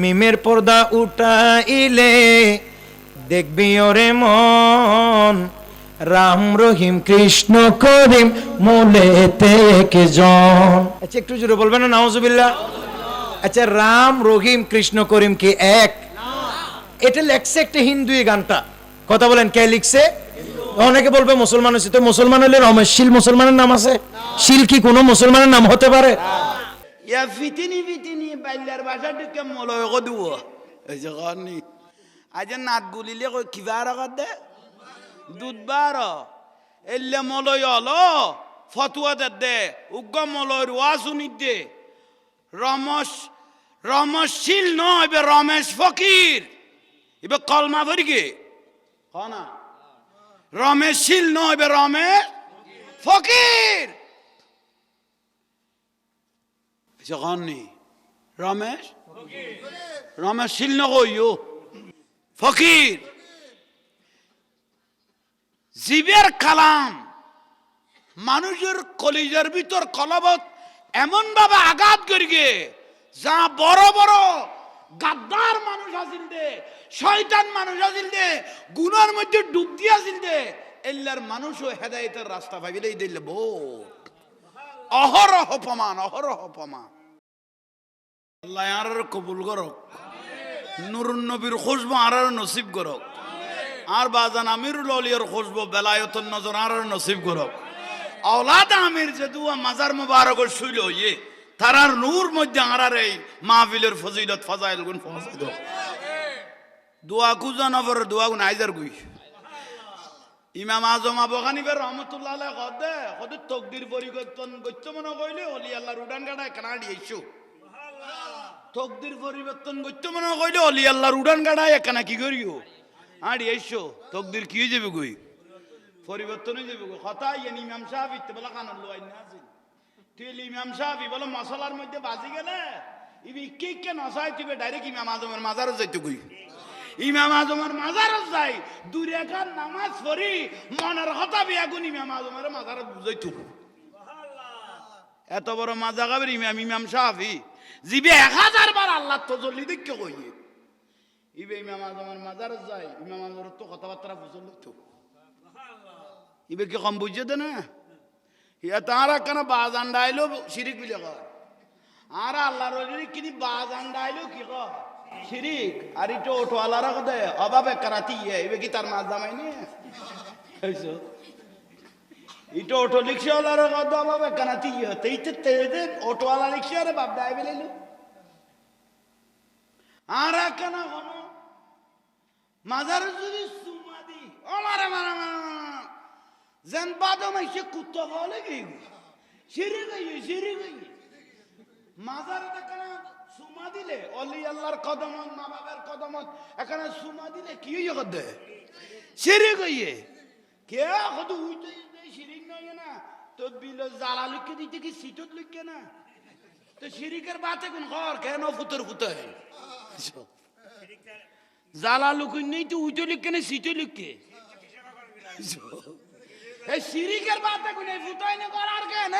মিমের পর্দা উঠাইলে দেখবি ওরে মন। রাম রহিম, কৃষ্ণ করিম মূলেতে কে জন আচ্ছা একটু জোরে বলবেন না, নাউজুবিল্লাহ। আচ্ছা রাম রহিম, কৃষ্ণ করিম কি এক? এটা লেখছে একটা হিন্দু গানটা। কথা বলেন, কে লিখছে? অনেকে বলবে মুসলমান আছে তো মুসলমান হলে রমেশ শীল মুসলমানের নাম আছে? শিল কি কোনো মুসলমানের নাম হতে পারে? ইয়া ফিতিনি ফিতিনি বাইলার বাসা ঢুকে মলয় কো দিব এই যে কনি আজ নাত গুলিলে কই কিবার দে দুধ বার এলে মলয় হলো ফতুয়া দে দে উগ্র মলয় ওয়া শুনি দে রমেশ রমেশশীল নয় এবে রমেশ ফকির এবে কলমা ভরি গে না রমেশশীল নয় এবে রমেশ ফকির শিল নকইও ফকির জীবের কালাম মানুষের কলিজার ভিতর কলবত এমন ভাবে আঘাত করিগে যা বড় বড় গাদ্দার মানুষ আছিল দে শয়তান মানুষ আছিল দে গুনার মধ্যে ডুব দিয়ে আছিল দে এল্লার মানুষও হেদায়েতের রাস্তা ভাবিলেই দিলে ভোট অহরহ প্রমাণ অহরহ প্রমাণ আল্লাহ আর কবুল করক। নুরুন নবীর খুশবো আর নসিব করক। আর বাজান আমিরুল অলিয়ার খুশবো বেলায়তন নজর আর নসিব করক। আওলাদ আমির যে দুয়া মাজার মুবারক শুইল ইয়ে তারার নূর মধ্যে আরার এই মাহফিলের ফজিলত, ফজাইল গুন ফজাইল দোয়া কুজা নফর দোয়া গুন আইজার গুই। ইমাম আজম আবু হানিফের রহমতুল্লাহ কদে কদে তকদির পরিবর্তন করতে মনে কইলে অলি আল্লাহর উড়ান গাড়া কানাডি আইছো তকদির পরিবর্তন করতে মনে কইলে অলি আল্লাহর উড়ান গাড়া একানা কি করিও? আড়ি আইছো তকদির কি যাবে কই? পরিবর্তন হয়ে যাবে কথা ইয়েন ইমাম সাহেব ইতে বলা কানন লই না আছে তুই ইমাম সাহেব বলে মশলার মধ্যে বাজি গেলে ইবি কে কে নসাই তুই ডাইরেক্ট ইমাম আজমের মাজারও যাইতে কই? ইমাম আজমের মাজারও যাই দুই রেখার নামাজ পড়ি, মনের কথা বিয়াগুন ইমাম আজমের মাজারত বুঝাইতো এত বড় মাজা গাবের ইমাম ইমাম সাহাফি জিবে এক হাজার বার আল্লাহ তো জল্লি দেখে কইয়ে। ইবে ইমাম আজমের মাজার যায়, ইমাম আজমের তো কথাবার্তা বুঝল তো ইবে কি কম বুঝছে দে না ইয়া তারা কেন বাজ আন্ডাইলো শিরিক বিলে কর আর আল্লাহর কিনি বাজ আন্ডাইলো কি কর শিরিক আর ইটো ওটো আল্লাহর কথা অভাবে কারাতি ইবে কি তার মাছ দামাই নিয়ে ইটো অটো রিক্সাওয়ালার কথা অভাবে কানাতি ইয়ে তেইতে তেইতে অটোওয়ালা রিক্সা রে বাপ দায় বেলাইলো আর কেন হন? মাজার যদি সুমাদি ও মারা মারা যেন বাদম এসে কুত্তা বলে গিয়ে সিঁড়ি গইয়ে সিঁড়ি গইয়ে মাজার এখানে সুমা দিলে, অলি আল্লাহর কদমত মা বাবার কদমত, এখানে সুমা দিলে কি হইয়ে কদে সিঁড়ি গইয়ে কে কত উইতে শিরিক নয় না, তো বিল জ্বালা লিখে দিতে কি সিটত লিখে না? তো শিরিকের বাতে কোন ঘর? কেন ফুতর ফুতর জ্বালা লুকুন নেই তো উইতে লিখে না সিটে লিখে এই শিরিকের বাতে কোন ফুতাই না করার কেন?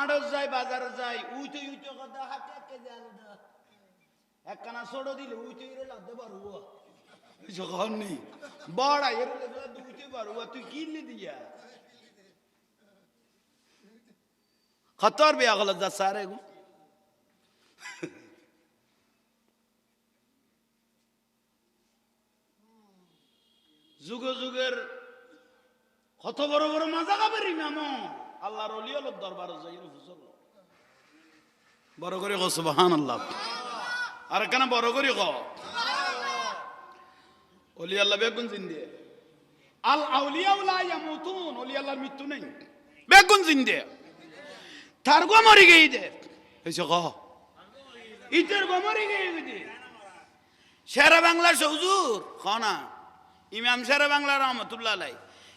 আড়ত যাই, বাজার যাই উইতে উইতে কথা হাতে কে জাল একখানা ছোট দিলে উইতে ইরে লাগতে পারব যখন নেই, বড় এর দুইতে পারব তুই কিনলি দিয়া? খতর বিয়া গলত যা সারে গো। যুগ যুগের কত বড় বড় মাজা কাবের ইমাম আল্লাহর অলি হল দরবার যাই হুজুর বড় করে কো সুবহান আল্লাহ আর কেন বড় করে ক অলি আল্লাহ বেগুন জিন্দে আল আউলিয়া লা ইয়ামুতুন অলি আল্লাহর মৃত্যু নেই। বেগুন জিন্দে তার গো মরি গই দে। এসে ক? ইতের গো মরি গই দে। সেরা বাংলা হুজুর খনা ইমাম সেরা বাংলা রহমতুল্লাহ আলাই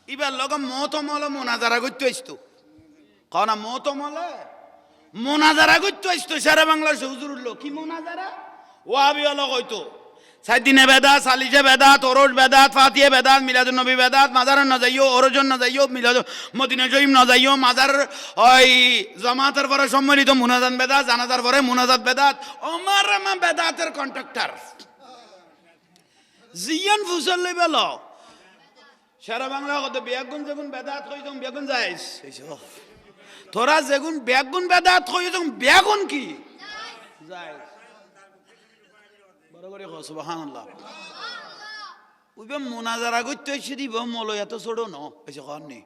ইবার লগ মতমল মোনাজারা করতে আসতো কনা মতমলে। মোনাজারা করতে আসতো সেরা বাংলা হুজুর উঠল। কি মোনাজারা? ওয়াবি অলগ হইতো সাইদিনে বেদাত, সালিশে বেদাত, ওরস বেদাত ফাতিয়ে বেদাত, মিলাদুন নবী বেদাত মাজার না যাইও ওরজন না যাইও মিলাদ মদিনা শরীফ না যাইও মাজার, ওই জমাতের পরে সম্মিলিত মুনাজান বেদাত, জানাজার পরে মুনাজাত বেদাত, ওমার মা বেদাতের কন্ট্রাক্টর জিয়ান ফুসল লই বেল সারা বাংলা কত বেগুন যেগুন বেদাত কই তুমি বেগুন যাইস। তোরা যেগুন বেগুন বেদাত কই তুমি বেগুন কি? যাইস বড় করে কো সুবহানাল্লাহ। উইবে মুনাজারা করতে এসে দিব মলো এত ছোট ন এসে কর নি।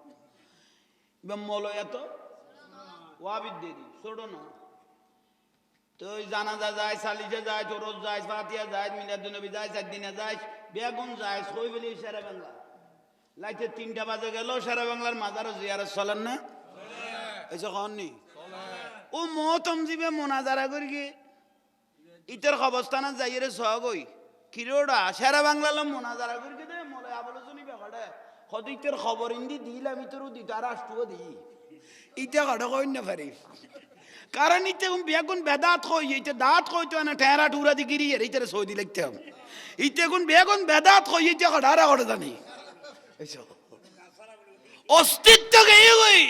ইবে মলো এত ওয়াবিদ দেদি ছোট ন। তো ওই জানাজা যায় সালিশে যায় তোরস যায় ফাতিয়া যায় মিলাদ নবী যায় চার দিনে যায়, বেগুন যায় কই বলি সারা বাংলা। লাইতে তিনটা বাজে গেল, সারা বাংলার মাজারও জিয়ারত চলেন না। এসে কর নি? ও মহতম জিবে মোনাজারা করি কি? ইটার অবস্থান যাই রে সহগই কিরোড়া সারা বাংলা লো মোনাজারা করি কি দে মলে আবলোচনী কত ইটার খবর ইন্দি দিলাম ইতরও দি, তার রাষ্ট্রও দি। ইটা কাটা কই না পারি কারণ ইতে বেগুন বেদাত কই? ইতে দাঁত কই তো না টেরা টুরা দি গিরি এর ইতে সৌদি লিখতে হবে। ইতে কোন বেগুন বেদাত কই? ইতে কাটা করে জানি। অস্তিত্ব গেয়ে গই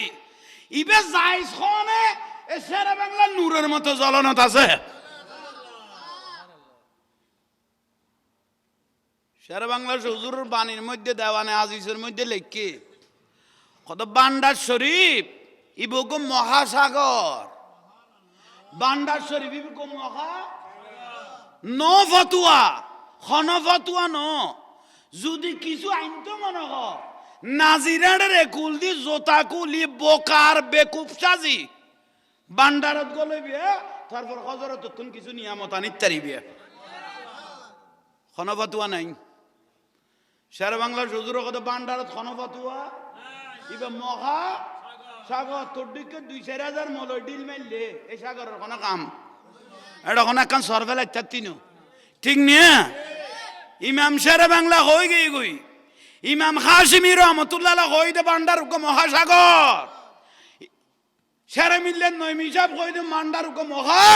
ইবে যাইস খনে, এ সারা বাংলা নূরের মতো জ্বলনত আছে। সারা বাংলা হুজুরের বাণীর মধ্যে, দেওয়ানে আজিজের মধ্যে লেখকে কত বান্ডার শরীফ ইবুকু মহাসাগর। বান্ডার শরীফ ইবুকু মহা ন ফতুয়া খন ফতুয়া ন। যদি কিছু আইন তো মনে হ নাজিরাডের একুল দি জোতা কুলি বোকার বেকুব সাজি। বান্ডারত গলে বিয়ে তারপর হজরত তুন কিছু নিয়ামত আনিত তারিবে খন ফতুয়া নাই। শের বাংলার হুজুর কত বান্ডারত খন ফতুয়া ইবে মহা সাগর তোর দিকে দুই চার হাজার মলয় ডিল মারলে এই সাগরের কোনো কাম। এটা কোনো একখান সরফেল তিনু ঠিক নিয়ে? ইমাম শেরে বাংলা হয়ে গই গই। ইমাম হাসিমি রহমতুল্লাহ হই দে বান্ডার উক মহাসাগর। সেরে মিললে নয় মিসাব কই দে মান্ডার উক মহা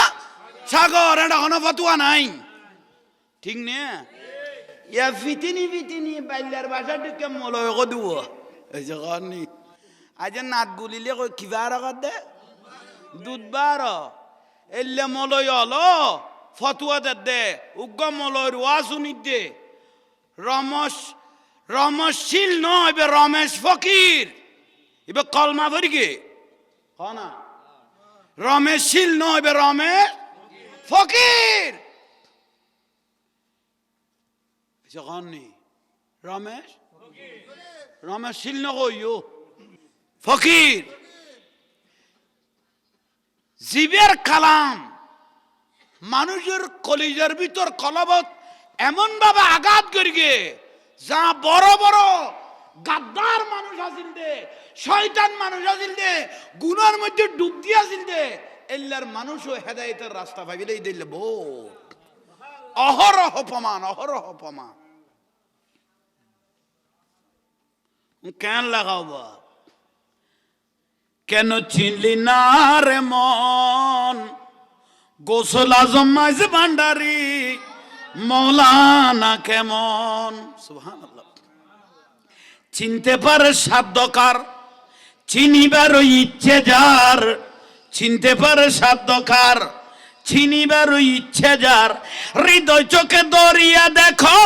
সাগর এটা কোনো ফতুয়া নাই। ঠিক নিয়ে ইয়া ফিতিনি ফিতিনি বাইলার বাসা দিকে মলয় কো দিব এই যে কারণে আজ নাত গুলিলে কই কিবা রাখাত দে? দুধ বার এলে মলয় হলো ফতুয়া দে উগ্র মলয় ওয়া শুনি দে। রমস রমশীল নয় এবার রমেশ ফকির। এবার কলমা ভরি গে। না। রমেশশীল নয় এবার রমেশ ফকির। যখন নেই রমেশ? রমেশ শীল নকইও ফকির। জীবের কালাম মানুষের কলিজার ভিতর কলবত এমন ভাবে আঘাত করিগে যা বড় বড় গাদ্দার মানুষ আছিল দে, শয়তান মানুষ আছিল দে, গুনার মধ্যে ডুব দিয়ে আছিল দে, এল্লার মানুষও হেদায়েতের রাস্তা ভাবিলেই দিল বো অহরহ প্রমাণ অহরহ প্রমাণ কেন লাগাও কেন চিনলি না রে মন? গোসল আজম মাঝ ভান্ডারি। মৌলানা কেমন? সুহান চিনতে পারে সাধ্যকার, চিনিবার ইচ্ছে যার। চিনতে পারে সাধ্যকার, চিনিবার ইচ্ছে যার। হৃদয় চোখে দরিয়া দেখো,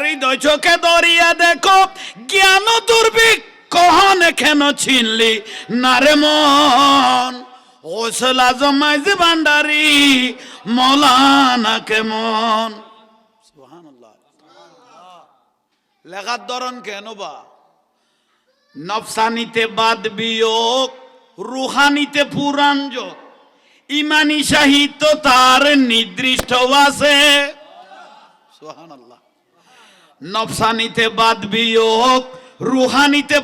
হৃদয় চোখে দরিয়া দেখো, জ্ঞান দুর্ভিক কহনে কেন চিনলি নারে মন ওসলা জমাইজ ভান্ডারি মৌলানা কেমন? লেখার ধরন কেন বা? নফসানিতে বাদ বিয়োগ, রুহানিতে যোগ ইমানি সাহিত্য তার নির্দিষ্ট আছে। সুবহানাল্লাহ। নফসানিতে বাদ বিয়োগ, রুহানিতে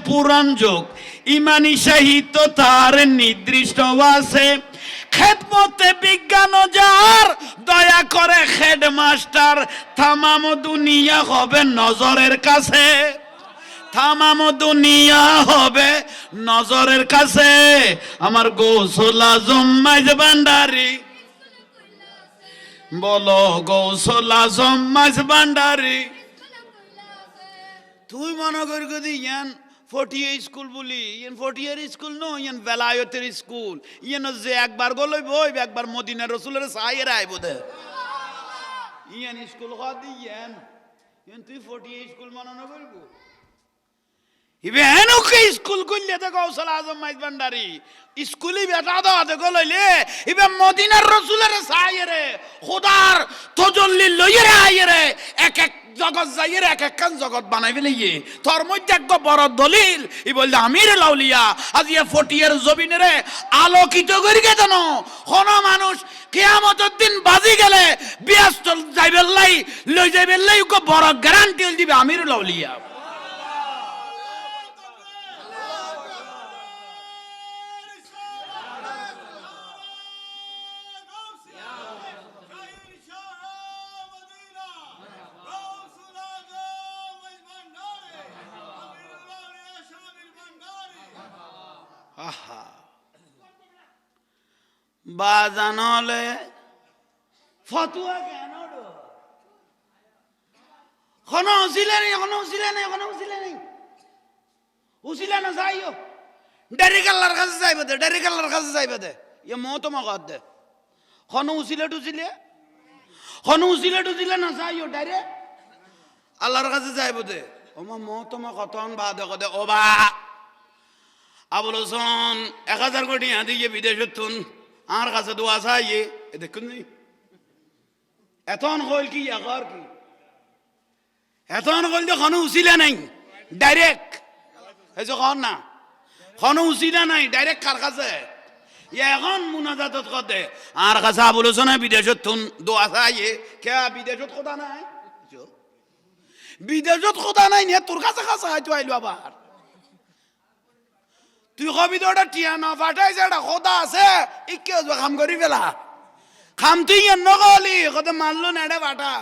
যোগ ইমানি সাহিত্য তার নির্দিষ্ট আছে। খেদমতে বিজ্ঞান যার, দয়া করে হেডমাস্টার থামাম দুনিয়া হবে নজরের কাছে। থামাম দুনিয়া হবে নজরের কাছে। আমার গোসলা জম্মাইজ ভান্ডারি। বলো গৌসল মাছ ভান্ডারি। তুই মনে কর ইয়ান? ফটিয়া স্কুল বলি, ইয়ান ফটিয়ার স্কুল নো, ইয়ান বেলায়তের স্কুল। ইয়ান যে একবার গলই বই, একবার মদিনার রসুলের সাইয়ের আয় দে ইয়ান স্কুল হওয়া ইয়ান ইয়ান তুই ফটিয়ে স্কুল মানানো করব? ইবে হেনুকে স্কুল করলে তো কৌশল আজম মাইজ ভান্ডারি। স্কুলি বেটা দাও দেখো লইলে, ইবে মদিনার রসুলের সাইয়েরে খোদার তজল্লি লইয়েরে আইয়েরে এক এক জগৎ যাইয়ের এক এক কান জগৎ বানাই ফেলিয়ে তোর মধ্যে এক বড় দলিল, ই বললে আমির লাউলিয়া আজ ইয়ে ফটিয়ার জবিনেরে আলোকিত করি গে জানো কোন মানুষ, কেয়ামতের দিন বাজি গেলে, ব্যস্ত যাইবেল লাই লই যাইবেল লাই ওকে বড় গ্যারান্টি দিবে আমির লাউলিয়া বা জানলে ফতুয়া কেন কোনো উচিলে নেই কোনো উচিলে নেই কোনো উচিলে নেই। উচিলে না যাইও ডেরি কাল্লার কাছে যাইবে দে ডেরি কাল্লার কাছে যাইবে দে ইয়ে মো তোমার কাত দে। কোনো উচিলে টুচিলে? কোনো উচিলে টুচিলে না যাইও ডাইরেক্ট আল্লাহর কাছে যাইব দে ও মা, মো তোমার কতন বা দে। ও বা, আবুল হোসেন, এক হাজার কোটি হাতে গিয়ে বিদেশে আর কাছে দোয়া চাইয়ে দেখুন নি এতন হইল কি একার কি এতন হইল যে খনো উচিলে নাই ডাইরেক্ট এই যে খন না খনো উচিলে নাই ডাইরেক্ট কার কাছে ইয়ে এখন মুনাজাতত কতে আর কাছে আবুল হোসেন বিদেশত তুন দোয়া চাইয়ে কে বিদেশত কথা নাই বিদেশত কথা নাই নিয়ে তোর কাছে কাছে হয়তো আইলো আবার তুই কবি তো ওটা টিয়া না ফাটাইছে এটা কথা আছে। ইকে কাম করি ফেলা খাম তুই নকলি কলি কত মানলো না এটা ফাটা